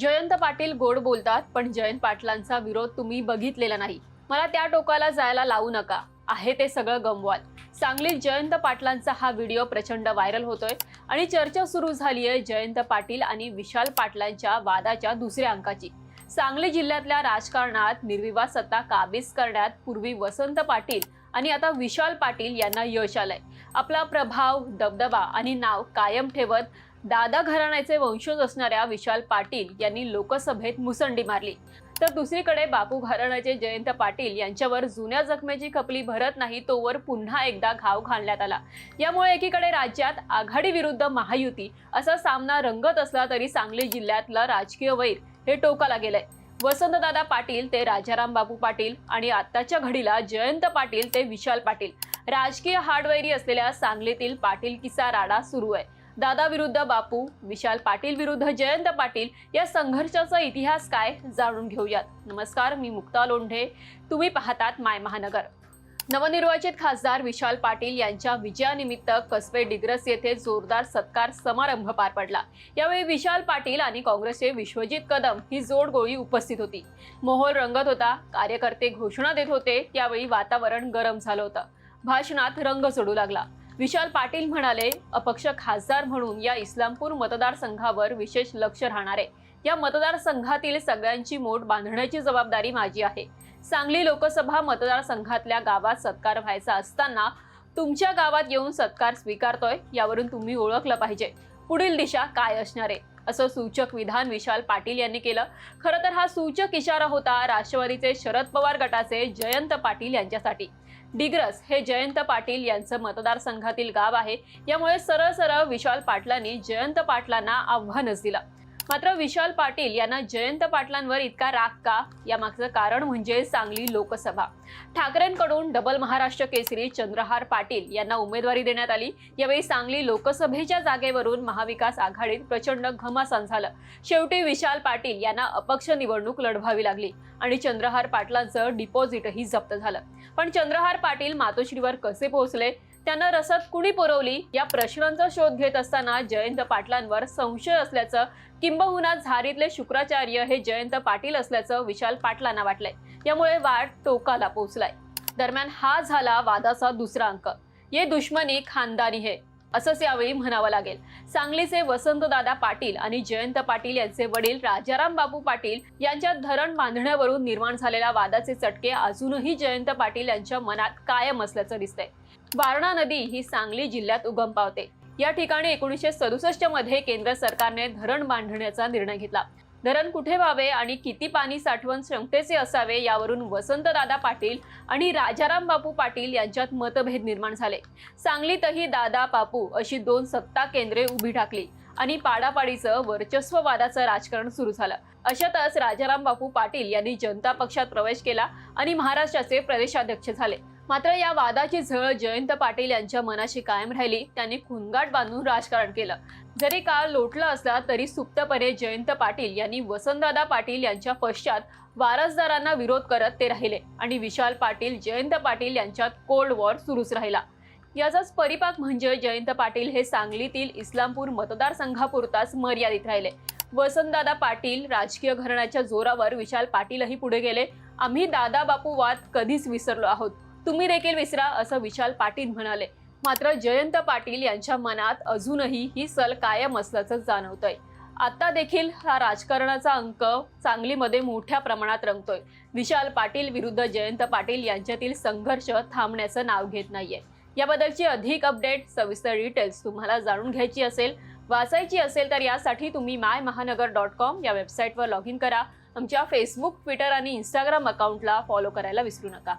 जयंत पाटील गोड बोलतात पण जयंत पाटलांचा विरोध तुम्ही बघितलेला नाही. मला त्या टोकाला जायला लावू नका. आहे ते सगळं गमवाल. सांगलीत जयंत पाटलांचा हा व्हिडिओ प्रचंड व्हायरल होतोय आणि चर्चा सुरू झाली आहे जयंत पाटील आणि विशाल पाटलांच्या वादाच्या दुसऱ्या अंकाची. सांगली जिल्ह्यातल्या राजकारणात निर्विवाद सत्ता काबीज करण्यात पूर्वी वसंत पाटील आणि आता विशाल पाटील यांना यश आलंय. आपला प्रभाव दबदबा आणि नाव कायम ठेवत दादा घराण्याचे वंशज असणाऱ्या विशाल पाटील यांनी लोकसभेत मुसंडी मारली. तर दुसरीकडे बापू घराण्याचे जयंत पाटील यांच्यावर जुन्या जखमेची खपली भरत नाही तोवर पुन्हा एकदा घाव घालण्यात आला. यामुळे एकीकडे राज्यात आघाडी विरुद्ध महायुती असा सामना रंगत असला तरी सांगली जिल्ह्यातलं राजकीय वैर हे टोकाला गेलंय. वसंतदादा पाटील ते राजाराम बापू पाटील आणि आत्ताच्या घडीला जयंत पाटील ते विशाल पाटील. राजकीय हाडवैरी असलेल्या सांगलीतील पाटील किसा राडा सुरू आहे. दादा विरुद्ध बापू विशाल पाटील विरुद्ध जयंत पाटील या संघर्षाचा इतिहास काय जाणून घेऊयात. नमस्कार मी मुक्ता लोंढे. तुम्ही पाहतात माय महानगर. नवनिर्वाचित खासदार विशाल पाटील यांच्या विजयानिमित्त कसबे डिग्रस येथे जोरदार सत्कार समारंभ पार पडला. यावेळी विशाल पाटील आणि काँग्रेसचे विश्वजित कदम ही जोडगोळी उपस्थित होती. मोहोल रंगत होता कार्यकर्ते घोषणा देत होते त्यावेळी वातावरण गरम झालं होतं. भाषणात रंग चढू लागला. विशाल पाटील म्हणाले अपक्ष खासदार म्हणून या इस्लामपूर मतदारसंघावर विशेष लक्ष राहणार आहे. या मतदारसंघातील सगळ्यांची मोठ बांधण्याची जबाबदारी माझी आहे. सांगली लोकसभा मतदारसंघातल्या गावात सत्कार व्हायचा असताना तुमच्या गावात येऊन सत्कार स्वीकारतोय यावरून तुम्ही ओळखलं पाहिजे. पुढील दिशा काय असणार आहे? असं सूचक विधान विशाल पाटील यांनी केलं. खरं तर हा सूचक इशारा होता राष्ट्रवादीचे शरद पवार गटाचे जयंत पाटील यांच्यासाठी. डिग्रस हे जयंत पाटील यांचं मतदारसंघातील गाव आहे. यामुळे सरळ सरळ विशाल पाटलांनी जयंत पाटलांना आव्हानच दिलं. मात्र विशाल पाटील यांना जयंत पाटलांवर इतका राग का? यामागचं कारण म्हणजे सांगली लोकसभा. ठाकरेंकडून डबल महाराष्ट्र केसरी चंद्रहार पाटील यांना उमेदवारी देण्यात आली. यावेळी सांगली लोकसभेच्या जागेवरून महाविकास आघाडीत प्रचंड घमासान झालं. शेवटी विशाल पाटील यांना अपक्ष निवडणूक लढवावी लागली आणि चंद्रहार पाटलांचं डिपॉझिटही जप्त झालं. पण चंद्रहार पाटील मातोश्रीवर कसे पोहोचले? त्यांना रसद कुणी पुरवली? या प्रश्नांचा शोध घेत असताना जयंत पाटलांवर संशय असल्याचं किंबहुना झारीतले शुक्राचार्य हे जयंत पाटील असल्याचं विशाल पाटलांना वाटलंय. यामुळे वाद टोकाला पोहोचलाय. दरम्यान हा झाला वादाचा दुसरा अंक. ये दुश्मनी खानदानी हे असंच यावेळी म्हणावं लागेल. सांगलीचे वसंतदादा पाटील आणि जयंत पाटील यांचे वडील राजाराम बापू पाटील यांच्या धरण बांधण्यावरून निर्माण झालेल्या वादाचे चटके अजूनही जयंत पाटील यांच्या मनात कायम असल्याचं दिसतंय. वारणा नदी ही सांगली जिल्ह्यात उगम पावते. या ठिकाणी एकोणीसशे सदुसष्टमध्ये केंद्र सरकारने धरण बांधण्याचा निर्णय घेतला. धरण कुठे व्हावे आणि किती पाणी साठवण क्षमतेचे असावे यावरून वसंतदादा पाटील आणि राजाराम बापू पाटील यांच्यात मतभेद निर्माण झाले. सांगलीतही दादा बापू अशी दोन सत्ता केंद्रे उभी टाकली आणि पाडापाडीचं वर्चस्ववादाचं राजकारण सुरू झालं. अशातच राजाराम बापू पाटील यांनी जनता पक्षात प्रवेश केला आणि महाराष्ट्राचे प्रदेशाध्यक्ष झाले. मात्र या वादाची झळ जयंत पाटील यांच्या मनाशी कायम राहिली. त्यांनी खुनगाट बांधून राजकारण केलं. जरी काळ लोटला असला तरी सुप्तपणे जयंत पाटील यांनी वसंतदादा पाटील यांच्या पश्चात वारसदारांना विरोध करत ते राहिले आणि विशाल पाटील जयंत पाटील यांच्यात कोल्ड वॉर सुरूच राहिला. याचाच परिपाक म्हणजे जयंत पाटील हे सांगलीतील इस्लामपूर मतदारसंघापुरताच मर्यादित राहिले. वसंतदादा पाटील राजकीय घराण्याच्या जोरावर विशाल पाटीलही पुढे गेले. आम्ही दादा बापू वाद कधीच विसरलो आहोत. तुम्ही देखील विसरा असं विशाल पाटील म्हणाले. मात्र जयंत पाटील यांच्या मनात अजूनही ही सल कायम असल्याचं जाणवतंय. आता देखील हा राजकारणाचा अंक सांगलीमध्ये मोठ्या प्रमाणात रंगतोय. विशाल पाटील विरुद्ध जयंत पाटील यांच्यातील संघर्ष थांबण्याचं नाव घेत नाहीये. याबद्दलची अधिक अपडेट सविस्तर डिटेल्स तुम्हाला जाणून घ्यायची असेल वाचायची असेल तर यासाठी तुम्ही माय महानगर डॉट कॉम या वेबसाईटवर लॉग इन करा. आमच्या फेसबुक ट्विटर आणि इंस्टाग्राम अकाउंटला फॉलो करायला विसरू नका.